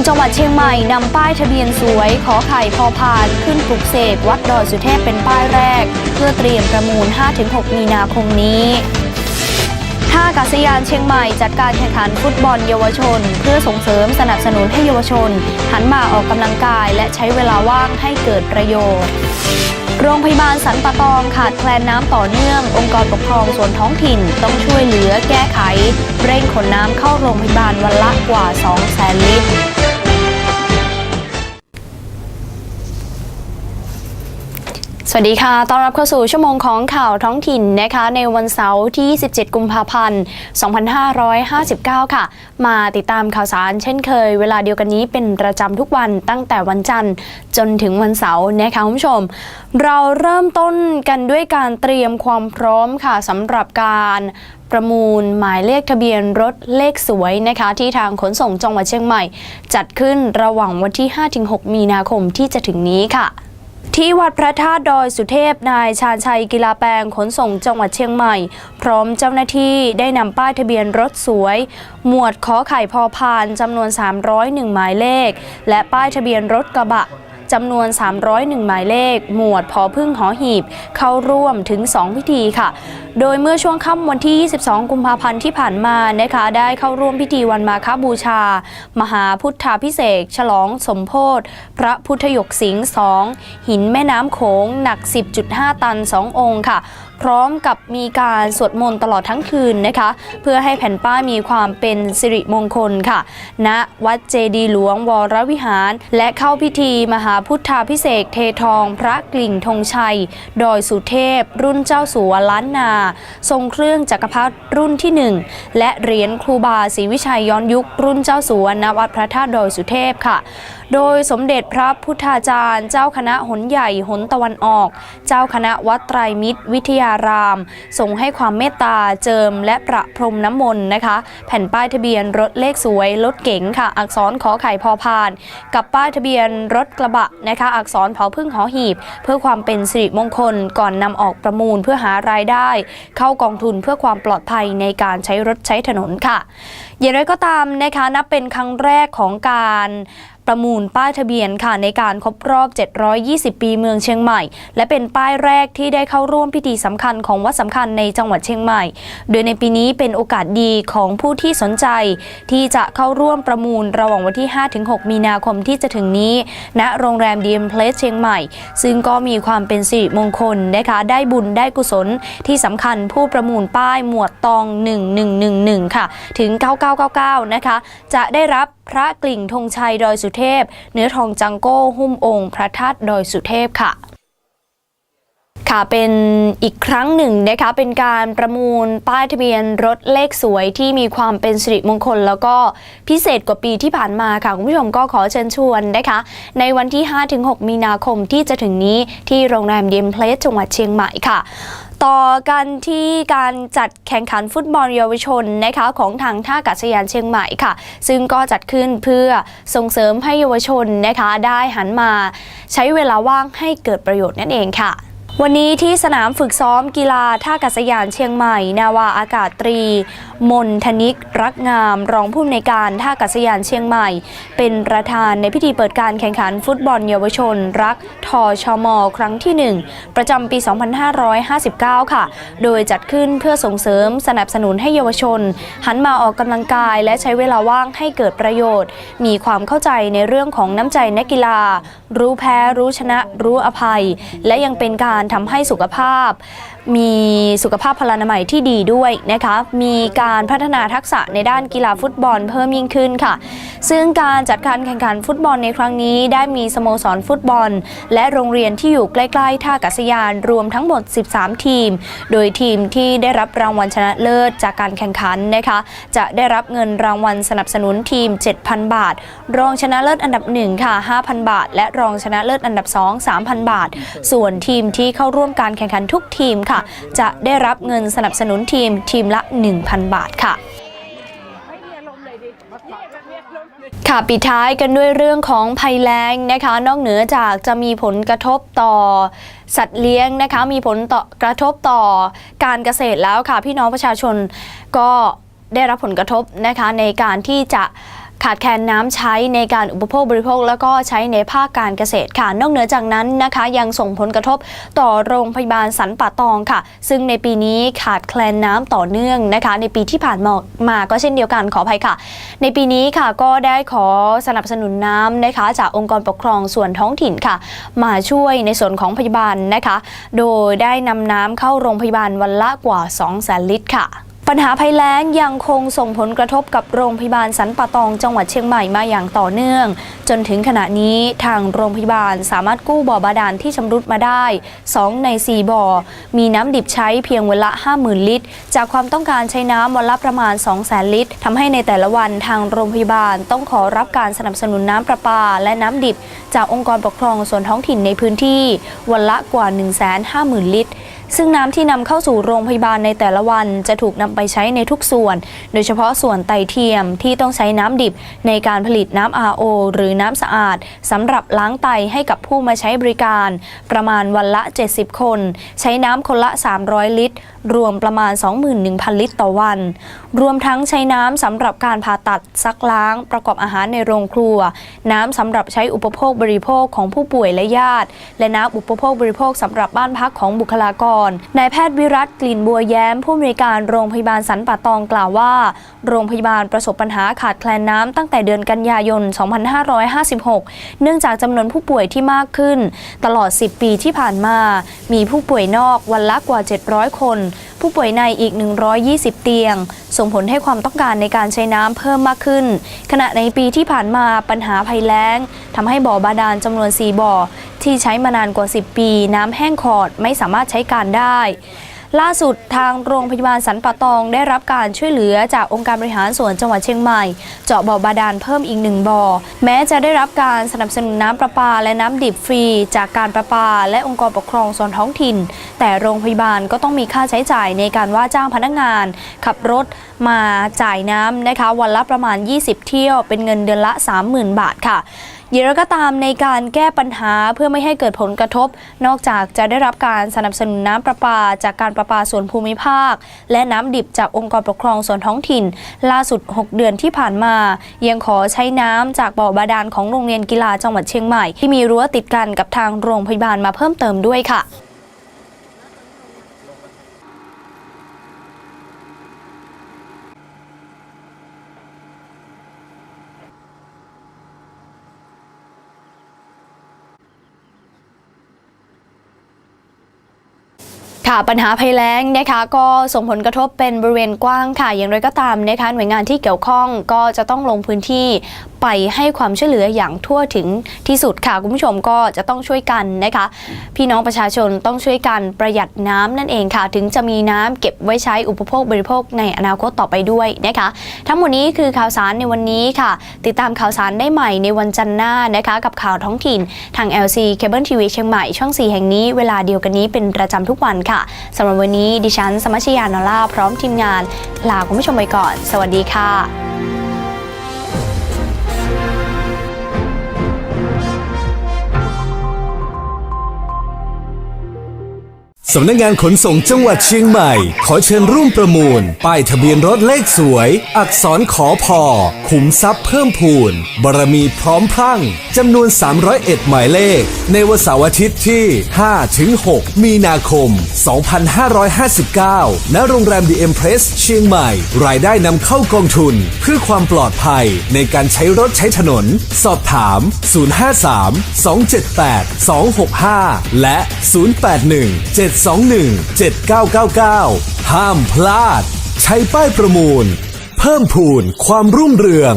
งจังหวัดเชียงใหม่นำป้ายทะเบียนสวย ขอไข่พอพาน ขึ้นปลุกเสกวัดดอยสุเทพเป็นป้ายแรก เพื่อเตรียมประมูล 5-6 มีนาคมนี้ท่าอากาศยานเชียงใหม่จัดการแข่งขันฟุตบอลเยาวชน เพื่อส่งเสริมสนับสนุนให้เยาวชน หันมาออกกำลังกายและใช้เวลาว่างให้เกิดประโยชน์โรงพยาบาลสันปะตองขาดแคลนน้ำต่อเนื่อง องค์กรปกครองส่วนท้องถิ่นต้องช่วยเหลือแก้ไข เร่งขนน้ำเข้าโรงพยาบาลวันละกว่า2แสนลิตร สวัสดีค่ะ ต้อนรับเข้าสู่ชั่วโมงของข่าวท้องถิ่นนะคะ ในวันเสาร์ที่ 17 กุมภาพันธ์ 2559 ค่ะ มาติดตามข่าวสารเช่นเคย เวลาเดียวกันนี้เป็นประจำทุกวันตั้งแต่วันจันทร์จนถึงวันเสาร์นะคะคุณผู้ชม เราเริ่มต้นกันด้วยการเตรียมความพร้อมค่ะสำหรับการประมูลหมายเลขทะเบียนรถเลขสวยนะคะ ที่ทางขนส่งจังหวัดเชียงใหม่ จัดขึ้นระหว่างวันที่ 5-6 มีนาคมที่จะถึงนี้ค่ะ ที่วัดพระธาตุดอยสุเทพ นายชาญชัยกีฬาแปลงขนส่งจังหวัดเชียงใหม่ พร้อมเจ้าหน้าที่ได้นำป้ายทะเบียนรถสวย หมวดขอไข่พอพานจำนวน 301 หมายเลข และป้ายทะเบียนรถกระบะจำนวน 301 หมายเลข หมวดพอพึ่งหอหีบ เข้าร่วมถึง 2 พิธีค่ะ โดยเมื่อช่วงค่ำวันที่ 22 กุมภาพันธ์ที่ผ่านมานะคะได้เข้าร่วมพิธีวันมาคบูชา มหาพุทธาพิเศษฉลองสมโพธิพระพุทธยกสิงห์สองหินแม่น้ำโขงหนัก 10.5 ตัน 2 องค์ค่ะ พร้อมกับมีการสวดมนต์ตลอดทั้งคืนนะคะ เพื่อให้แผ่นป้ายมีความเป็นสิริมงคลค่ะ ณวัดเจดีหลวงวรวิหาร และเข้าพิธีมหาพุทธาพิเศษเททอง พระกลิ่งธงชัย ดอยสุเทพ รุ่นเจ้าสัวล้านนา ทรงเครื่องจักรพรรดิรุ่นที่ 1 และเหรียญครูบาศรีวิชัยย้อนยุค รุ่นเจ้าสัวณวัดพระธาตุดอยสุเทพค่ะ โดยสมเด็จพระพุทธาจารย์ เจ้าคณะหนใหญ่หนตะวันออก เจ้าคณะวัดไตรมิตรวิทยาราม ทรงให้ความเมตตาเจิมและประพรมน้ำมนต์นะคะ แผ่นป้ายทะเบียนรถเลขสวยรถเก๋งค่ะ อักษรขอไข่พอพาน กับป้ายทะเบียนรถกระบะนะคะ อักษรเผาพึ่งหอหีบ เพื่อความเป็นสิริมงคลก่อนนำออกประมูลเพื่อหารายได้ เข้ากองทุนเพื่อความปลอดภัยในการใช้รถใช้ถนนค่ะ อย่างไรก็ตามนะคะนับเป็นครั้งแรกของการ ประมูลป้ายทะเบียนค่ะในการครบรอบ 720 ปีเมืองเชียงใหม่ และเป็นป้ายแรกที่ได้เข้าร่วมพิธีสำคัญของวัดสำคัญในจังหวัดเชียงใหม่ โดยในปีนี้เป็นโอกาสดีของผู้ที่สนใจ ที่จะเข้าร่วมประมูลระหว่างวันที่ 5-6 มีนาคมที่จะถึงนี้ ณโรงแรมดีเอ็มเพลสเชียงใหม่ ซึ่งก็มีความเป็นสิริมงคลนะคะได้บุญได้กุศลที่สำคัญผู้ประมูลป้ายหมวดตอง 1111 ค่ะ ถึง 9999 นะคะ จะได้รับพระกลิ่งธงชัยดอยสุเทพ เนื้อทองจังโก้หุ้มองค์พระธาตุดอยสุเทพค่ะค่ะเป็นอีกครั้งหนึ่งนะคะเป็นการประมูลป้ายทะเบียนรถเลขสวยที่มีความเป็นสิริมงคล แล้วก็พิเศษกว่าปีที่ผ่านมาค่ะคุณผู้ชมก็ขอเชิญชวนนะคะ ในวันที่ 5-6 มีนาคมที่จะถึงนี้ที่โรงแรมเดียมเพลสจังหวัดเชียงใหม่ค่ะ ต่อกันที่การจัดแข่งขันฟุตบอลเยาวชนนะคะของทางท่าอากาศยานเชียงใหม่ค่ะ ซึ่งก็จัดขึ้นเพื่อส่งเสริมให้เยาวชนนะคะได้หันมาใช้เวลาว่างให้เกิดประโยชน์นั่นเองค่ะวันนี้ที่สนามฝึกซ้อมกีฬาท่าอากาศยานเชียงใหม่ นาวาอากาศตรี มนทนิก รักงาม รองผู้อำนวยการท่าอากาศยานเชียงใหม่ เป็นประธานในพิธีเปิดการแข่งขันฟุตบอลเยาวชน รักทอชมครั้งที่ 1 ประจำปี 2559 ค่ะ โดยจัดขึ้นเพื่อส่งเสริมสนับสนุนให้เยาวชน หันมาออกกำลังกายและใช้เวลาว่างให้เกิดประโยชน์ มีความเข้าใจในเรื่องของน้ำใจนักกีฬา รู้แพ้รู้ชนะ รู้อภัย และยังเป็นการทำให้สุขภาพ มีสุขภาพพลานามัยที่ดีด้วยนะคะมีการพัฒนาทักษะในด้านกีฬาฟุตบอลเพิ่มยิ่งขึ้นค่ะ ซึ่งการจัดการแข่งขันฟุตบอลในครั้งนี้ ได้มีสโมสรฟุตบอล และโรงเรียนที่อยู่ใกล้ๆท่าอากาศยานรวมทั้งหมด 13 ทีม โดยทีมที่ได้รับรางวัลชนะเลิศจากการแข่งขันนะคะ จะได้รับเงินรางวัลสนับสนุนทีม 7,000 บาท รองชนะเลิศอันดับ1ค่ะ5,000 บาท และรองชนะเลิศอันดับ 2 3,000 บาท ส่วนทีมที่เข้าร่วมการแข่งขันทุกทีมค่ะจะได้รับเงินสนับสนุนทีมทีมละ 1,000 บาทค่ะค่ะปิดท้ายกันด้วยเรื่องของภัยแล้งนะคะ นอกเหนือจากจะมีผลกระทบต่อสัตว์เลี้ยงนะคะ มีผลต่อกระทบต่อการเกษตรแล้วค่ะ พี่น้องประชาชนก็ได้รับผลกระทบนะคะในการที่จะ ขาดแคลนน้ำใช้ในการอุปโภคบริโภค แล้วก็ใช้ในภาคการเกษตรค่ะ นอกเหนือจากนั้นนะคะยังส่งผลกระทบต่อโรงพยาบาลสันป่าตองค่ะ ซึ่งในปีนี้ขาดแคลนน้ำต่อเนื่องนะคะ ในปีที่ผ่านมามาก็เช่นเดียวกันขออภัยค่ะ ในปีนี้ค่ะก็ได้ขอสนับสนุนน้ำนะคะ จากองค์กรปกครองส่วนท้องถิ่นค่ะ มาช่วยในส่วนของพยาบาลนะคะ โดยได้นำน้ำเข้าโรงพยาบาลวันละกว่า2แสนลิตรค่ะ ปัญหาภัยแล้งยังคงส่งผลกระทบกับโรงพยาบาลสันป่าตองจังหวัดเชียงใหม่มาอย่างต่อเนื่อง จนถึงขณะนี้ทางโรงพยาบาลสามารถกู้บ่อบาดาลที่ชำรุดมาได้ 2 ใน 4 บ่อ มีน้ำดิบใช้เพียงวันละ 50,000 ลิตร จากความต้องการใช้น้ำวันละประมาณ 200,000 ลิตรทำให้ในแต่ละวันทางโรงพยาบาลต้องขอรับการสนับสนุนน้ำประปา และน้ำดิบ จากองค์กรปกครองส่วนท้องถิ่นในพื้นที่ วันละกว่า 150,000 ลิตร ซึ่งน้ำที่นำเข้าสู่โรงพยาบาลในแต่ละวันจะถูกนำไปใช้ในทุกส่วน โดยเฉพาะส่วนไตเทียมที่ต้องใช้น้ำดิบในการผลิตน้ำ RO หรือน้ำสะอาดสำหรับล้างไตให้กับผู้มาใช้บริการ ประมาณวันละ 70 คน ใช้น้ำคนละ 300 ลิตร รวมประมาณ 21,000 ลิตรต่อวัน รวมทั้งใช้น้ำสำหรับการผ่าตัดซักล้าง ประกอบอาหารในโรงครัว น้ำสำหรับใช้อุปโภคบริโภคของผู้ป่วยและญาติ และน้ำอุปโภคบริโภคสำหรับบ้านพักของบุคลากรนายแพทย์วิรัตกลิ่นบัวแย้ม ผู้อำนวยการโรงพยาบาลสันป่าตองกล่าวว่า โรงพยาบาลประสบปัญหาขาดแคลนน้ำตั้งแต่เดือนกันยายน 2556 เนื่องจากจำนวนผู้ป่วยที่มากขึ้น ตลอด 10 ปีที่ผ่านมา มีผู้ป่วยนอกวันละกว่า 700 คน ผู้ป่วยในอีก 120 เตียง ส่งผลให้ความต้องการในการใช้น้ำเพิ่มมากขึ้น ขณะในปีที่ผ่านมาปัญหาภัยแล้งทำให้บ่อบาดาลจำนวน 4 บ่อ ที่ใช้มานานกว่า 10 ปี น้ำแห้งขอดไม่สามารถใช้การได้ ล่าสุดทางโรงพยาบาลสันป่าตองได้รับการช่วยเหลือจากองค์การบริหารส่วนจังหวัดเชียงใหม่ เจาะบ่อบาดาลเพิ่มอีกหนึ่งบ่อ แม้จะได้รับการสนับสนุนน้ำประปาและน้ำดิบฟรี จากการประปา และองค์กรปกครองส่วนท้องถิ่น แต่โรงพยาบาลก็ต้องมีค่าใช้จ่ายในการว่าจ้างพนักงาน ขับรถมาจ่ายน้ำนะคะวันละประมาณ 20 เที่ยวเป็นเงินเดือนละ 30,000 บาทค่ะ อย่างไรก็ตามในการแก้ปัญหาเพื่อไม่ให้เกิดผลกระทบ นอกจากจะได้รับการสนับสนุนน้ำประปา จากการประปาส่วนภูมิภาค และน้ำดิบจากองค์กรปกครองส่วนท้องถิ่น ล่าสุด 6 เดือนที่ผ่านมา ยังขอใช้น้ำจากบ่อบาดาลของโรงเรียนกีฬาจังหวัดเชียงใหม่ ที่มีรั้วติดกันกับทางโรงพยาบาลมาเพิ่มเติมด้วยค่ะ ค่ะปัญหาภัยแล้งนะคะก็ส่งผลกระทบเป็นบริเวณกว้างค่ะ อย่างไรก็ตามนะคะหน่วยงานที่เกี่ยวข้องก็จะต้องลงพื้นที่ไปให้ความช่วยเหลืออย่างทั่วถึงที่สุดค่ะคุณผู้ชมก็จะต้องช่วยกันนะคะ พี่น้องประชาชนต้องช่วยกันประหยัดน้ำนั่นเองค่ะ ถึงจะมีน้ำเก็บไว้ใช้อุปโภคบริโภคในอนาคตต่อไปด้วยนะคะ ทั้งหมดนี้คือข่าวสารในวันนี้ค่ะ ติดตามข่าวสารได้ใหม่ในวันจันทร์หน้านะคะกับข่าวท้องถิ่นทาง LC Cable TV เชียงใหม่ช่อง 4 แห่งนี้เวลาเดียวกันนี้เป็นประจำทุกวันค่ะสำหรับวันนี้ดิฉันสมัชยานอล่าพร้อมทีมงานลาคุณผู้ชมไปก่อน สวัสดีค่ะ สำนักงานขนส่งจังหวัดเชียงใหม่ ขอเชิญร่วมประมูล ป้ายทะเบียนรถเลขสวย อักษรขอพอขุมทรัพย์เพิ่มพูน บารมีพร้อมพรั่งจำนวน 301 หมายเลข ในวันเสาร์อาทิตย์ที่ 5-6 มีนาคม 2559 ณ โรงแรม The Empress เชียงใหม่ รายได้นำเข้ากองทุน เพื่อความปลอดภัยในการใช้รถใช้ถนน สอบถาม 053 278 265 และ 081 7 7999 ห้ามพลาด ใช้ป้ายประมูล เพิ่มพูนความรุ่งเรือง